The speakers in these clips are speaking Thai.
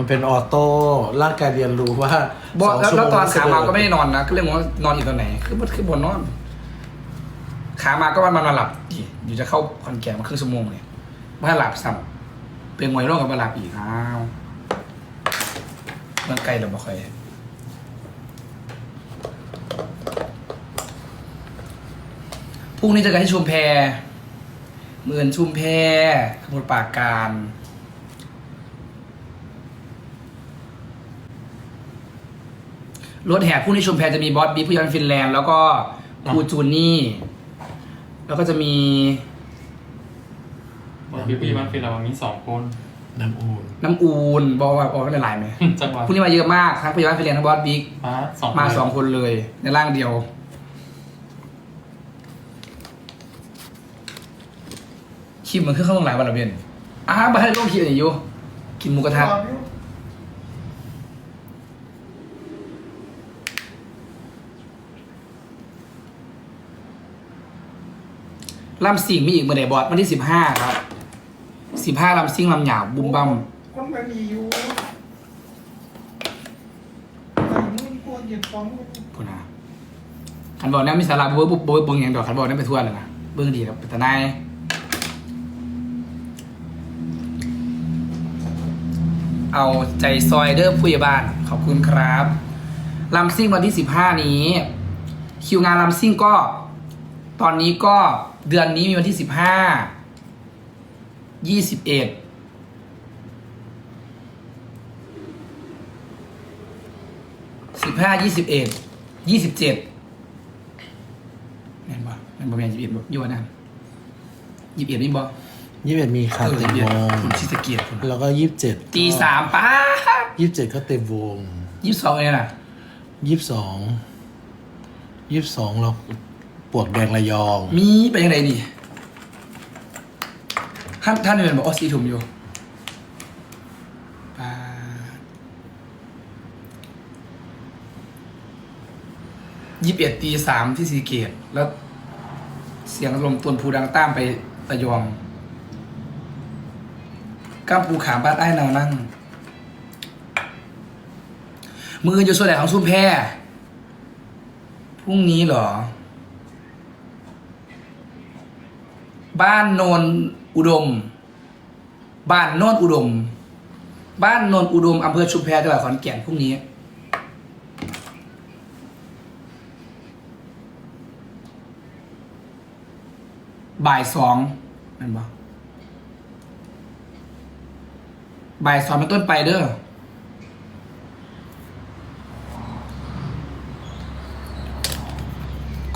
มันเป็นออโต้ร่างกายเรียนรู้ว่าบอกสงแล้วชั่แล้วตอนโงขามาจะเดิก็ไม่ได้นอนนะก็เรื่องว่านอนอยู่ตอนไหน คือมันคือบนนอน ขามาก็มันมาหลับอีกอยู่จะเข้าคอนแก่นมาครึ่งชั่วโมงเลยไม่ให้หลับซ้ำเป็นมวยร่วงกับมาหลับอีกอ้าวเมื่อไกลเราไม่ค่อยพรุ่งนี้เจะกันที่ชุมแพเมือนชุมแพสมุทรปราการ รถแห่ผู้นิชมแพรจะมีบอสบีผู้ยันฟินแลนด์แล้วก็ครูจูนี่ แล้วก็จะมีบอกพี่พี่มันเป็นเรามีสองคนน้ำอูนน้ำอูนบอกว่าบอกว่าเป็นหลายไหมจังหวะพรุ่งนี้มาเยอะมากทั้งผู้ยันฟินแลนด์ทั้งบอสบิ๊กมาสองมาสองคนเลย ในร่างเดียวคิมมันขึ้นข้างลงหลายวันและเบนอ้าวมาให้ต้องคิมอันนี้อยู่กินหมูกระทะ ลำสิ่งมีอีกเมื่อไหร่บอสวันที่สิบห้าครับสิบห้าลำซิ่งลำหยาบบุมบัมคนมันมีอยู่ไอ้นู่นกลัวเหยียบฟองมันพูดนะขันบอกเนี่ยมีสาระเบิ้งเบิ้งเบิ้งอย่างดอกขันบอกเนี่ยไปทั่วเลยนะเบิ้งดีครับแต่นายเอาใจซอยเด้อผู้ใหญ่บ้านขอบคุณครับลำซิ่งวันที่สิบห้านี้ คิวงานลำซิ่งก็ ตอนนี้ก็เดือนนี้มีวันที่สิบห้ายี่สิบเอ็ดสิบห้ายี่สิบเอ็ดยี่สิบเจ็ดเห็นปะเห็นปะแม่ยี่สิบเอ็ดอยู่วันนั้นยี่สิบเอ็ดนี่บอยี่สิบเอ็ดมีค่ะเออเต็มยี่สิบวเอ็ดงคุณชิสเกียรติแล้วก็ยี่สิบเจ็ดตีสามป้ายี่สิบเจ็ดก็เต็มวงยี่สิบสองเองนะ ยี่สิบสองยี่สิบสองเรา ปวกแดงระยอง มีไปยังไงนี่ท่านท่านเป็นบอกอ๋อสีถุ่มอยู่ปายี่สิบเอ็ดตีสามที่สีเกต แล้ว เสียงลมตวนภูดังต้ามไประยองก้ามปูขามบ้านไอ้นาวนั่ง มืออยู่ส่วนไหนของซุ้มแพรพรุ่งนี้เหรอ บ้านโนนอุดม บ้านโนนอุดม บ้านโนนอุดมอำเภอชุมแพจังหวัดขอนแก่นพรุ่งนี้ บ่ายสองนั่นบ่บ่ายสองเป็นต้นไปเด้อ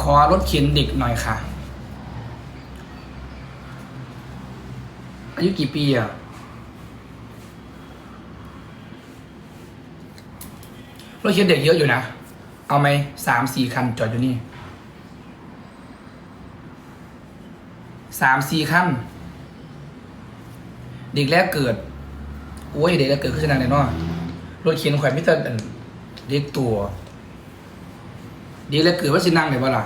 ขอรถเข็นเด็กหน่อยค่ะ อา ยุกี่ปีอะรถเข็นเด็กเยอะอยู่นะ เอาไหมสามสี่คันจอดอยู่นี่สามสี่คันเด็กแรกเกิดโอ้ยเด็กแรกเกิดขึ้นนานเลยเนาะรถเข็นแขวนมิเตอร์เด็กตัวเด็กแรกเกิดว่าสินั่งเลยบ่ล่ะ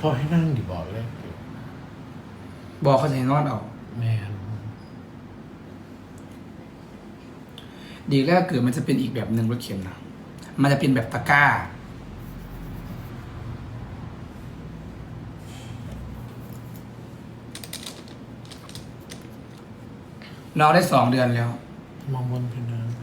พอให้นั่งดิบอกเลย บอกเขาจะให้นอนเอาแม่น เดีแรกเกิดมันจะเป็นอีกแบบหนึ่งรถเข็นนะมันจะเป็นแบบตะกร้า น้องได้สองเดือนแล้ว มองบนเป็น้ำ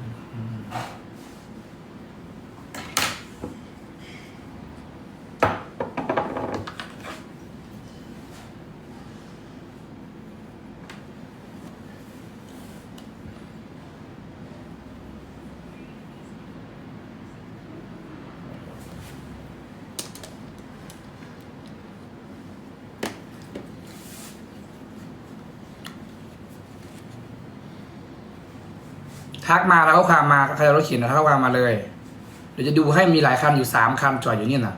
ทักมาแล้วก็ความมาใครเอารถเข็นนะทักความมาเลย เดี๋ยวจะดูให้มีหลายคันอยู่สามคันจอดอยู่นี่นะ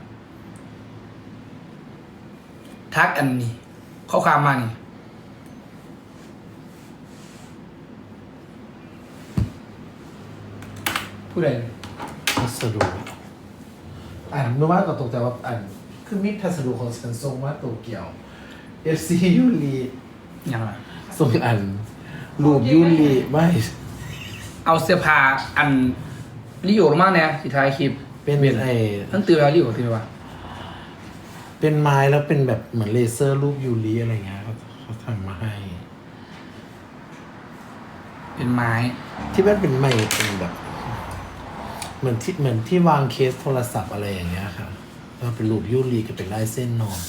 ทักอันนี้ ข้อความมานี่ผู้ใดพัสดุอ่านเมื่อวานก็ตกใจว่าอ่านคือมิตรพัสดุของสันทรงว่าโตเกียว FC ยูรียังไงส่งอันรูปยูรีไม่ เอาเสื้อผ้าอันรีโอลงมาเนี่ยสิท้ายคลิปเป็นไอทั้งตือแล้วรีโอตือวะเป็นไม้แล้วเป็นแบบเหมือนเลเซอร์รูปยูริอะไรเงี้ยเขาเขาทำมาให้ เป็นไม้ ที่มันเป็นไม้เป็นแบบ เหมือนที่เหมือนที่วางเคสโทรศัพท์อะไรอย่างเงี้ยค่ะแล้วเป็นรูปยูริกับเป็นลายเส้นนอน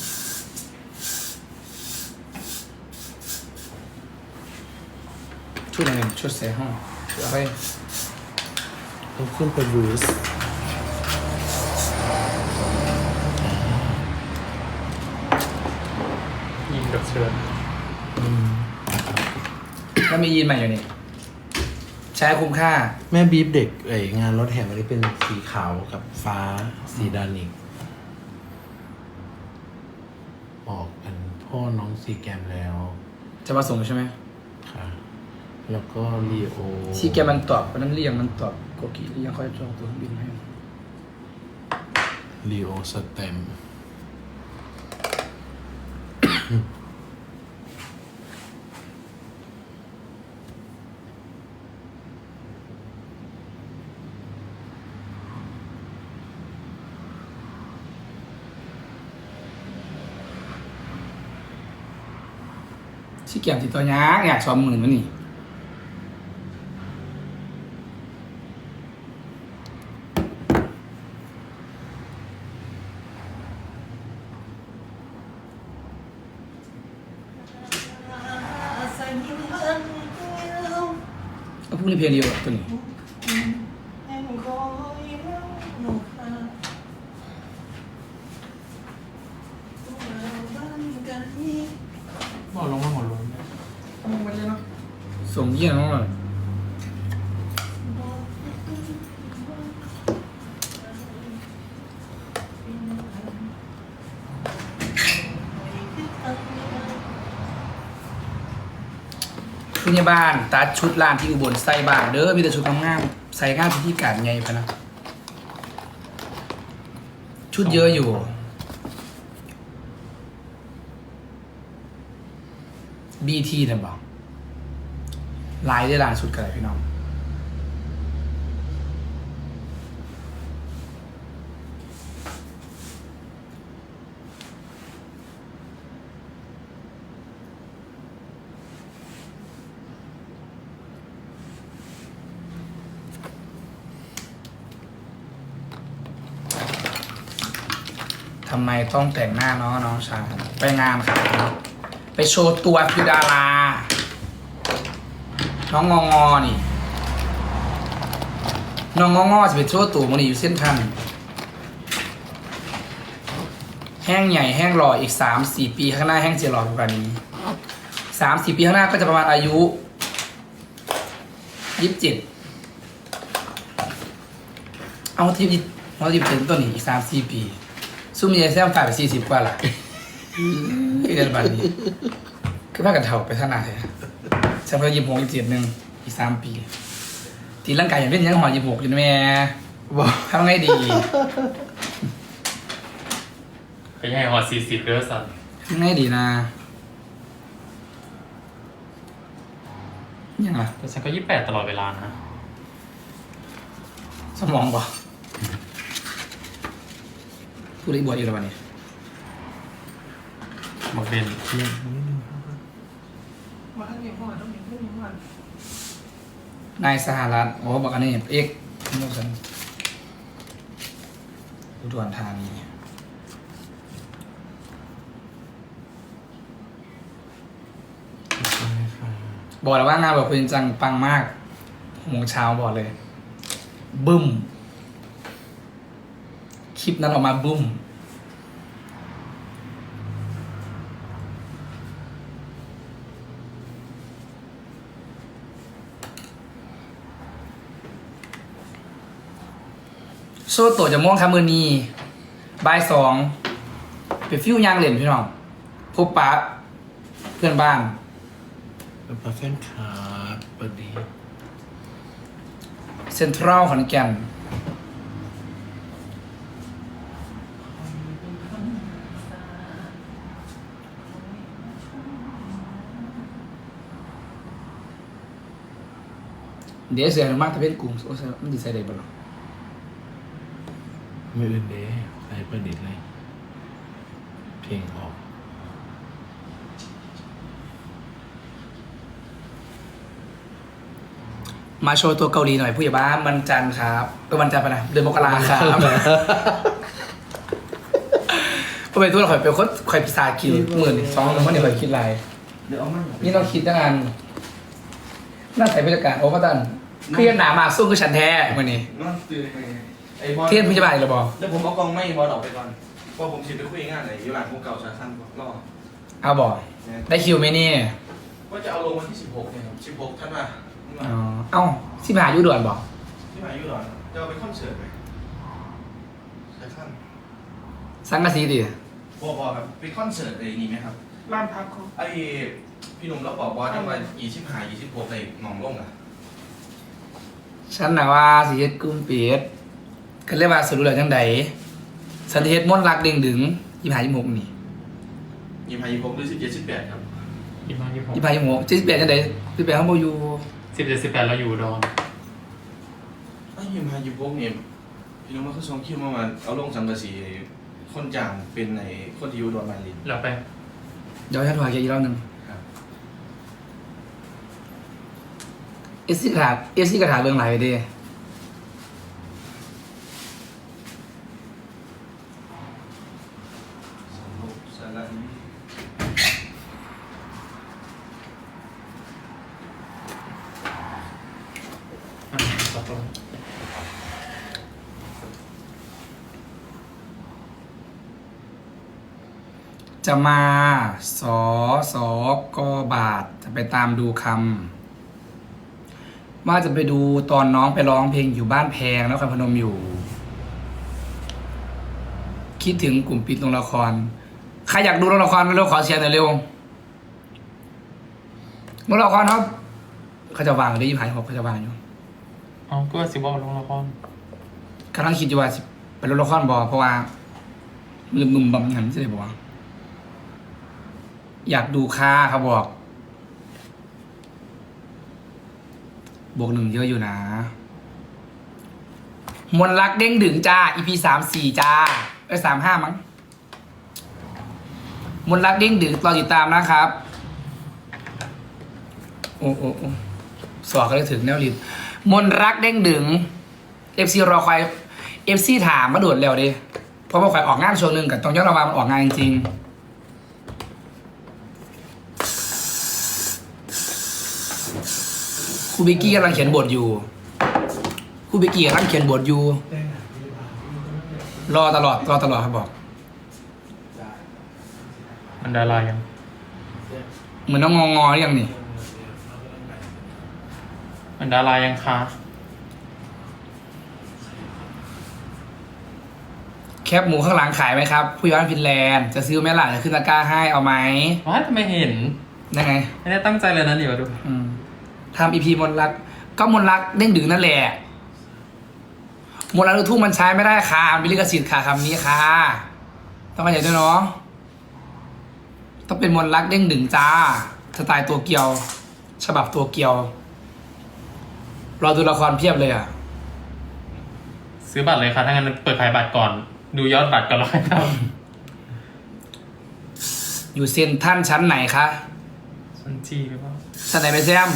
ชุดอะไรชุดใส่ห้องชุดอะ ไรต้องขึ้นไปบูสยิงกับเชิญแล้วมียีนใหม่อยู่นี่ ใช้คุ้มค่า แม่บีบเด็กไองานรถแห่วันนี้เป็นสีขาวกับฟ้าสีดานิกออกกันพ่อน้องสีแกมแล้ว จะมาส่งใช่ไหมค่ะ แล้วก็ลีโอซีแกมันตอบวันนั้นเรียงมันตอบโกกิเรียงค่อยจองตัวเครื่องบินให้ลีโอสเต็มซีแกมติดตัวยากอยากสองหมื่นมันนี่ ใส่ยิ้มเพิ่น ก็พวกนี้เพลงเดียวตัวนี้แห่งคอยเล่าหนูค่ะบ้านกันนี้บอกลงมาหมดลงมึงไปเลยเนาะส่งเยี่ยมมาก เลยคุณยาบ้าน ตัดชุดร้านที่อุบลใส่บ้านเด้อมีแต่ชุดงามๆใส่งานพิธีการไงพะนะ ชุดเยอะอยู่ บีทีนะบอกลายได้ลานชุดกันเลยพี่น้องำไมต้องแต่งหน้าเนาะน้องชายไปงานครับไปโชว์ตัวคือดารา น้องงองอนี่ น้องงองอจะไปโชว์ตัวมันอยู่เส้นทันแห้งใหญ่แห้งหล่ออีกสามสี่ปีข้างหน้าแห้งเจียหล่อกว่านี้สามสี่ปีข้างหน้าก็จะประมาณอายุยี่สิบเจ็ดเอาที่เราที่เป็นต้นนี้อีกสามสี่ปี ซุ่มมีไอแซมฝ่ายไปสี่สิบกว่าล่ะเดือนบันนี้ คือพากันเถ่าไปท่าไหนฉันพอยิบหกยิบเจ็ดหนึ่งอีกสามปี ตีร่างกายอย่างเป็นยังหอยิบหกอยู่นะแม่บอกทำไงดีไปให้หอสี่สิบเด้อสันทำไงดีนะยังไงแต่ฉันก็ยี่แปดตลอดเวลานะ สมองบ่ ผู้ริบวชอยู่แล้ววันนี้บอกเบนมาอันนี้พ่อต้องมีเรื่องนี้ก่อนนายสหรัฐโอ้บอกอันนี้เอกโมสันอุดรธานีบอกแล้วว่างานแบบเป็นจังปังมากหกโมงเช้าบอกเลย บึ้มค ลิปนั้นออกมาบึ้มโซโตจะม่วงคามือนีบ่ายสองไปฟิวยางเหรียญพี่น้องพบปะเพื่อนบ้านเป็นปลาแฟนคาร์ดพอดี เซ็นทรัลขอนแก่น ดี๋ยวเสียมากแต่เป็นกลุ่มโอ้ใช่มันดีใส่ได้บ่หรอไม่อื่นเด้ใส่ประดิษฐ์เลย เพลงออกมาโชว์ตัวเกาหลีหน่อยผู้ใหญ่บ้านวันจันทร์ครับก็วันจันทร์ไปนะเดือนมกราครับเพราะเป็นตัวเราข่อยเป็นคนข่อยพิซาคิวหมื่นสองหมื่นวันนี้ข่อยคิดไรเดี๋ยวเอามันนี่เราคิดตั้งงานน่าใส่บรรยากาศโอ้พระตัน เครียดหนามาสู้คือฉันแท้วันนี้นอนตื่นไปไอ้บอลเทียนพยาบาลอีกแล้วบอเดี๋ยวผมเอากล้องไม่บอลออกไปก่อนเพราะผมชิดไปคุยงานไหนอยู่หลังพวกเก่าชาสั้นรอเอาบอได้คิวไหมนี่ว่าจะเอาลงวันที่16เนี่ยครับ16ท่านว่าอ๋อเอ้าที่มาหายุด่วนบอกที่มาอยู่หรอจะเอาไปคอนเสิร์ตไหมชาสั้นสังกะสีดิบอกบอกครับไปคอนเสิร์ตอะไรนี่ไหมครับบ้านพักเขาไอ้พี่หนุ่มเราบอกว่าต้องมายี่สิบห้ายี่สิบหกในหนองล่งอะ ฉันนะว่าสิเฮ็ดกุ้มเป็ดก็เรียกว่าสรุปแล้วจังใดสันติเฮ็ดม้วนรักเด้งดึงยี่ห้ายี่หกนี่ยี่สิบห้ายี่สิบหกหรือสิบเจ็ดสิบแปดครับยี่ห้ายี่หกยี่ห้ายี่หกเจ็ดสิบแปดจังใดสิบแปดเขาบ่อยู่สิบเจ็ดสิบแปดเราอยู่อุดอนไอ้ยี่สิบห้ายี่สิบหกเนี่ยพี่หนุ่มมันคือส่งคิวมามาเอาลงสังกะสีคนจ้างเป็นในคนที่อยู่ดอนมาลินแล้วไป เดี๋ยวฉันโทรหาแกอีกรอบหนึ่ง ครับ เอสซี่กระถาเอสซี่กระถาเรื่องไหลายไปเด้สาระนี้อะตกลงจะมาสอสอกอบาท จะไปตามดูคำ ว่าจะไปดูตอนน้องไปร้องเพลงอยู่บ้านแพงแล้วครพนมอยู่ คิดถึงกลุ่มปิดโรงละคร ใครอยากดูโรงละครเร็วขอเชียร์หน่อยเร็วโรงละครครับเขาจะวางหรือยี่หายหกเขาจะวางอยู่อ๋อก็ว่าสิบว่าลงละครกำลังคิดอยู่ว่าสิไปโรงละครบอเพราะว่าลืมมุมบำหันจะได้บอกว่าอยากดูค่าเขาบอก บวกหนึ่งเยอะอยู่นะ มนต์รักเด้งดึงจ้า EP สามสี่จ้าไอ้สามห้ามั้ง มนต์รักเด้งดึงรอติดตามนะครับ โอ้โอ้โอ้สอก็เลยถึงแนวลินมนต์รักเด้งดึงเอฟซีรอคอยเอฟซีถามมาโดดเร็วดิ เพราะว่าคอยออกงานช่วงหนึ่งกับต้องยอนระวังมันออกงานจริงๆ รูบิกกี้กำลังเขียนบทอยู่ครูบิกกี้กำลังเขียนบทอยู่ รอตลอดรอตลอดครับบอก มันดารายัง เหมือนน้องงองอหรือยังนี่ มันดารายังคะแคบหมูข้างหลังขายไหมครับ ผู้ย้อนฟินแลนด์จะซื้อไหมล่ะจะขึ้นตะกร้าให้เอาไหมว้ายทำไมเห็น ยังไง ไม่ได้ตั้งใจเลยนะเดี๋ยวดู อืม ทำอีพีมนต์รัก ก็มนต์รักเด้งดึงนั่นแหละมนต์รักลูกทุ่งมันใช้ไม่ได้ค่ะมีลิขสิทธิ์ค่ะคำนี้ค่ะต้องเข้าใจด้วยเนาะต้องเป็นมนต์รักเด้งดึงจ้าสไตล์ตัวเกียว ฉบับตัวเกียวรอดูละครเพียบเลยอะซื้อบัตรเลยค่ะถ้างั้นเปิดขายบัตรก่อน ดูยอดบัตรก่อนแล้วค่อยทอยู่เซนท่านชั้นไหนคะำซันจีหรือเปล่าชั้นไหนไปแซม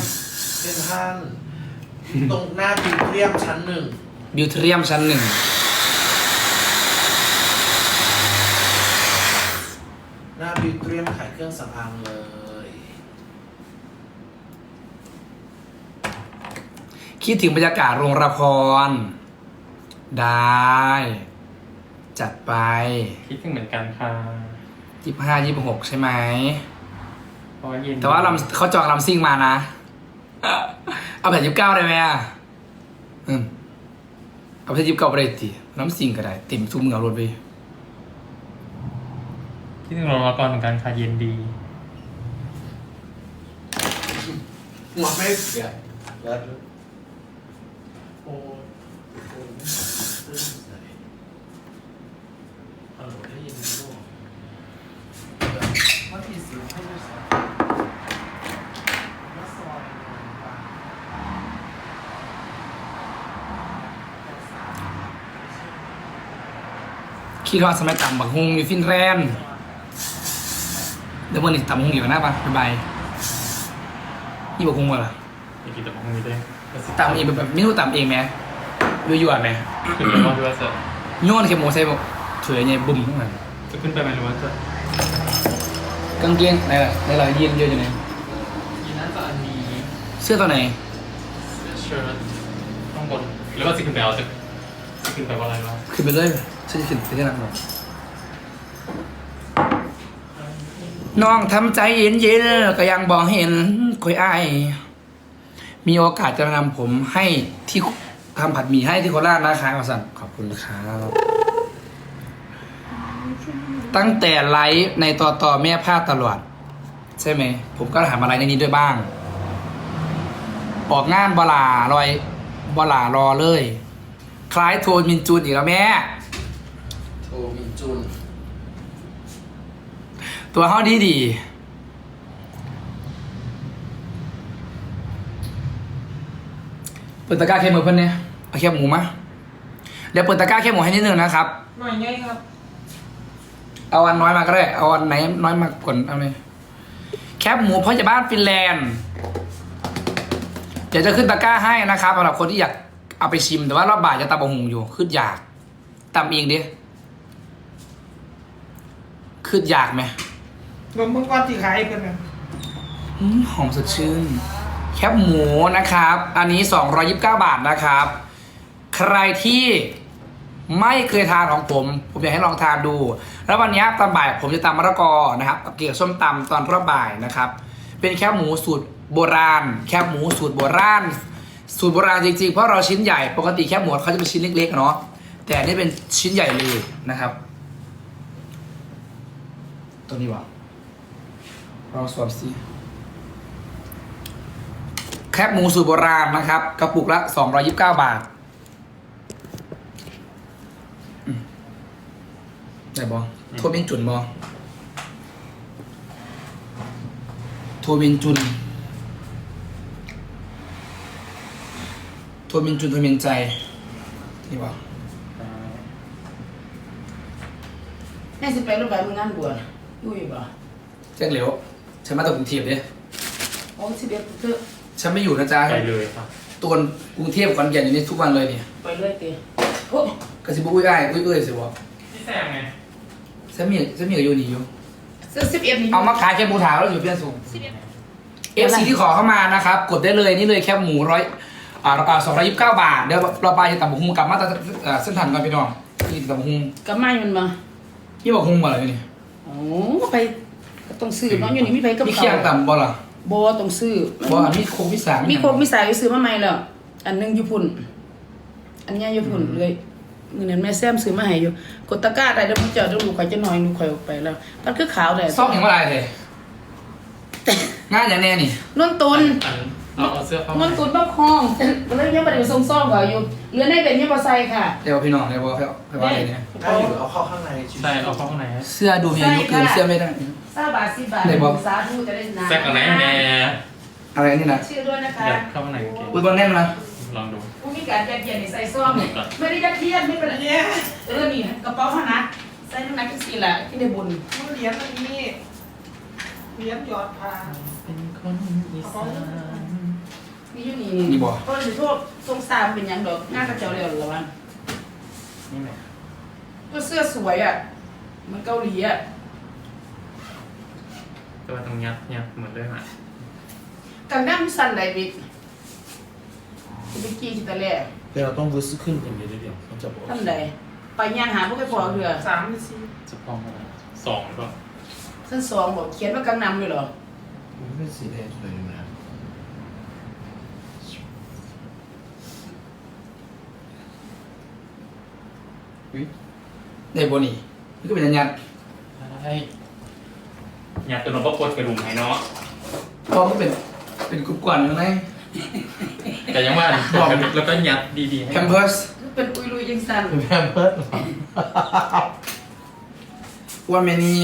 เป็นท่านตรงหน้าบิวเทียมชั้นหนึ่งบิวเทียมชั้นหนึ่ง หน้าบิวเทียมขายเครื่องสำอางเลย คิดถึงบรรยากาศโรงละคร ได้ จัดไปคิดถึงเหมือนกันค่ะยี่ห้ายี่หกใช่ไหม เพราะว่าเย็นแต่ว่าลำเขาจองลำซิ่งมานะ เอาแผ่นยี่สิบเก้าได้ไหมอะอืมเอาแผ่นยี่สิบเก้าไปเลยทีลำซิ่งก็ได้เต็มทุ่มเงารถไปคิดถึงโรงละครเหมือนกันค่ะเย็นดี หัวไม่เสียแล้วโอ้โหฮัลโหลได้ยินไหมลูกว่าที่สิวให้ดูสิว่าซอยนนท์ปะ คิดว่าสมัยต่ำบักฮงอยู่ฟินแลนด์เดี๋ยววันนี้ต่ำฮงอยู่หน้าปะบ๊ายบายนี่บักฮงวะล่ะอีกกี่ตัวมันมีได้ต่ำเองแบบไม่รู้ต่ำเองไหมยั่วๆไหมขึ้นไปว่าด้วยจะโยนเข็มโมใส่บอกเฉยไงบุ่มข้างหลังจะขึ้นไปไหมหรือว่าจะกางเกงไหนล่ะในรอยยีนเยอะอยู่ไหนยีน่าจะอันนี้เสื้อตัวไหนเชิ้ตข้างบนหรือว่าสิขึ้นไปเอาจะสิขึ้นไปว่าอะไรวะขึ้นไปเลย ฉันจะขึ้นไปที่นั่นหรอกน้องทำใจเย็นๆก็ยังบอกเห็นคุยไอมีโอกาสจะนำผมให้ที่ทำผัดหมี่ให้ที่โคราชนะคะขอสั่นขอบคุณครับตั้งแต่ไลฟ์ในต่อต่อแม่พลาดตลอด ใช่ไหม ผมก็ถามอะไรในนี้ด้วยบ้าง ออกงานบลาลอยบลารอเลย คล้ายโทนมินจูนอีกแล้วแม่ โทมินจุน ตัวเขาดีดีเปิดตะกร้าแค่หมูเพิ่นเนี่ยเอาแค่หมูมาเดี๋ยวเปิดตะกร้าแค่หมูให้นิดนึงนะครับ หน่อยไงครับ เอาอันน้อยมาก็ได้เอาอันไหนน้อยมาก่อนเอาเลยแคบหมูพ่อจะบ้านฟินแลนด์เดี๋ยวจะขึ้นตะกร้าให้นะครับสำหรับคนที่อยากเอาไปชิมแต่ว่ารอบบ่ายจะตำบะหุงอยู่ ขึ้นอยากตำเองดิ ขึ้นอยากไหมรวมเมื่อก่อนที่ขายเพิ่นน่ะอืมหอมสดชื่น แคบหมูนะครับ อันนี้ 229 บาทนะครับ ใครที่ไม่เคยทานของผม ผมอยากให้ลองทานดู แล้ววันนี้ตอนบ่ายผมจะตำมะละกอนะครับกับเกี่ยวกับส้มตำตอนรอบบ่ายนะครับ เป็นแคบหมูสูตรโบราณ แคบหมูสูตรโบราณ สูตรโบราณจริงๆ เพราะเราชิ้นใหญ่ ปกติแคบหมูเขาจะเป็นชิ้นเล็กๆเนาะ แต่อันนี่เป็นชิ้นใหญ่เลยนะครับ ตัวนี้วะลองสวมสิแคบหมูสูตรโบราณนะครับ กระปุกละ 229 บาทอืมได้บอโทวินจุนบอโทวินจุนโทวินจุนโทวินใจ นี่บอแม่สิไปรูปแบบมึงงานบวช อยู่อยู่บ่แจ้งเหลวฉันมาจากกรุงเทพเนี่ยโอ้สิเบ็ดเถอะฉันไม่อยู่นะจ๊ะไปเลยครับตัวกรุงเทพขอนแก่นอยู่นี่ทุกวันเลยเนี่ยไปเลยติโอ้กระสิบอุ้ยอ้ายอุ้ยเอ้ยสิบอพี่แซมไงฉันมีฉันมีกับอยู่นี่อยู่เสื้อสิบเอ็ดนี่เอามาขายแค่หมูถาวแล้วอยู่เพี้ยนสูง สิบเอ็ด เอฟซีที่ขอเข้ามานะครับ กดได้เลยนี่เลยแค่หมูร้อยอ่าสองร้อยยี่สิบเก้าบาท เดี๋ยวเราไปจะตับบุกฮุงกลับมาตัดเอ่อเส้นทางก่อนพี่น้องนี่ตับบุกฮุงก็มาอยู่มันมา นี่บอกฮุงมาอะไรนี่โอ้ไปก็ต้องซื้อเนาะอยู่นี่มีไปกับมีเคียงต่ำบ่ล่ะบ่ต้องซื้อบ่มีโคกมีสามมีโคกมีสายไปซื้อมาใหม่แล้วอันหนึงอยู่พุ่น อันเนี้ยอยู่พุ่นเลยมื้อนั้นแม่แซมซื้อมาให้อยู่กดตะกร้าได้เดี๋ยวผมจะดูข่อยจะหน่อยดูข่อยออกไปแล้วมันคือขาวได้ซ่อมอย่างว่าอะไรเลยงานอย่างแน่นี่นวลตุนอัน เอาเอาเสื้อเข้ามันตุนบ้าคองเรื่องยังประเดี๋ยวทรงซ่อมก่อนอยู่เรือในเป็นยังบาไซค่ะเดี๋ยวพี่น้องเดี๋ยวบอกให้ว่าอะไรเนี่ยได้อยู่เอาเข้าข้างในชิวๆใช่เอาเข้าข้างในเสื้อดูมีอายุเกินเสื้อไม่ได้ ซาบาสิบาทไหนบอก สาธุจะได้นานแซกอันไหนแน่อะไรนี่นะชื่อด้วยนะคะเดี๋ยวเข้าข้างในเกงอุ้ยบอลแน่นนะลองดู ผู้มีการยัดเยียดในใส่ซ่อมเนี่ยไม่ได้ยัดเยียดไม่เป็นไรเนี่ยเออนี่กระเป๋าขนาดใส่น้ำหนักที่สี่แหละที่ได้บุญเหรียญอันนี้เหรียญหยอดพาเป็นคนอีสาน มีอยู่นี่นี่บ่ ก็เลยโทษทรงสามเป็นอย่างดอกงานกระเจ้าเรียวหรอวะนี่ไหนก็เสื้อสวยอะเหมันเกาหลีอะแต่ว่าตรงเนี้ยเนี่ยเหมือนเดิมอะกันดั้มสั้นไหนบิ๊กบิ๊กกี้จิตาเล่เดี๋ยวเราต้องวื้อขึ้นกันเดี๋ยวเดี๋ยวเขาจะบอกท่านใดไปย่างหาพวกไอ้พอเรือสามหรือสี่จะพองอะไรสองหรือเปล่าสั้นสองบอกเขียนว่ากังนำเลยเหรอมันเป็นสีแดงสวยดีนะ ได้บนี่นี่ก็เป็นยันยันใช่อยากตัวน้องก็ปวดกระดุมให้เนาะเพราะมันเป็นเป็นกรุ๊ปก่อนข้างในแต่ยังว่าแล้วก็ยัดดีๆให้แคมเพิร์สเป็นอุยลุยยังสั้นเป็นแพมเพิร์ดว่าเมนี่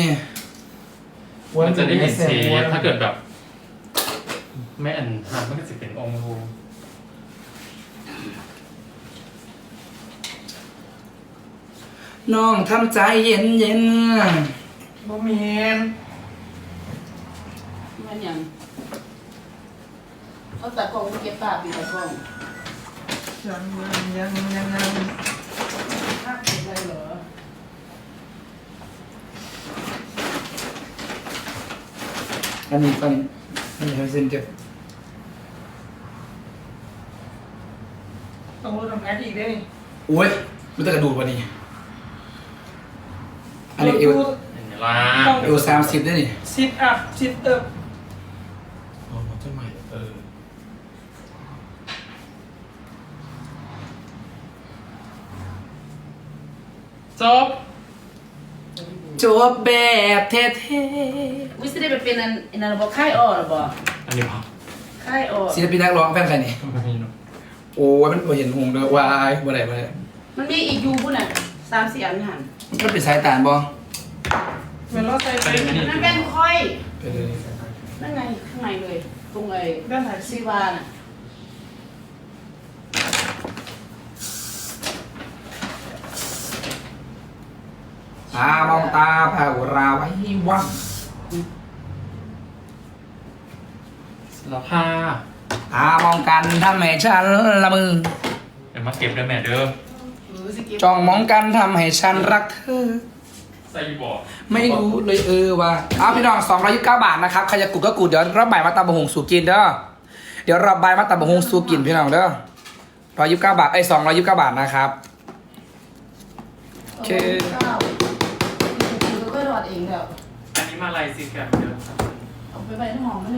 มันจะได้เห็นเชฟถ้าเกิดแบบ ไม่อันหันมันก็จะเป็นองค์รู นน้องทำใจเย็นเย็นบ่แม่นมันยังเขาตัดกล้องเก็บตาปีตัดกล้องยังยังยังยังยังถ้าเก็บได้เหรออันนี้อันนี้อันนี้ให้เซ็นเก็บต้องรู้ทำงานอีกได้นี่โอ้ยมันจะกระดูดวะนี่ อันนี้เอวเห็นไหมล่ะเอวสามสิบได้นี่ซิทอัพซิทอัพโอ้โหทำไมเออจบจบแบบเท่วิสิได้ไปเป็นอันอันนั้นบอกค่ายอ้อหรอบอกอันนี้พอค่ายอ้อๆศิลปินนักร้องแฟนใครนี่ ไม่รู้โอ้ยมันบ่เห็นหงเลยวายบ่ได้บ่ได้มันมีอีกอยู่พุ่นอะ สามสี่อันหันมันเป็นสายตาบ่เหมือนเราใส่ไปนั่นเป็นค่อยไปเลยนั่นไงข้างในเลย ตรงไอ้ด้านไหนซีวาน่ะตามองตาแผ่วราไว้ว่างแล้วผ้าตามองกันทำให้ฉันละมือเดี๋ยวมาเก็บด้วยแม่เด้อหรือสิเก็บ จ้องมองกันทำให้ฉันรักเธอ ใส่บอกไม่รู้เลยเออว่าอ้าวพี่น้อง229 บาทนะครับใครจะกูดก็กูดเดี๋ยวรอบบ่ายมาตำบะหงสู่กินเด้อเดี๋ยวรอบบ่ายมาตำบะหงสู่กินพี่น้องเด้อ129 บาทไอ้ย229 บาทนะครับโอเคเก้าคือก็รอดเองแล้วอันนี้มาลายซิกแกมเด้อครับเอาไปไว้ในห้องมัน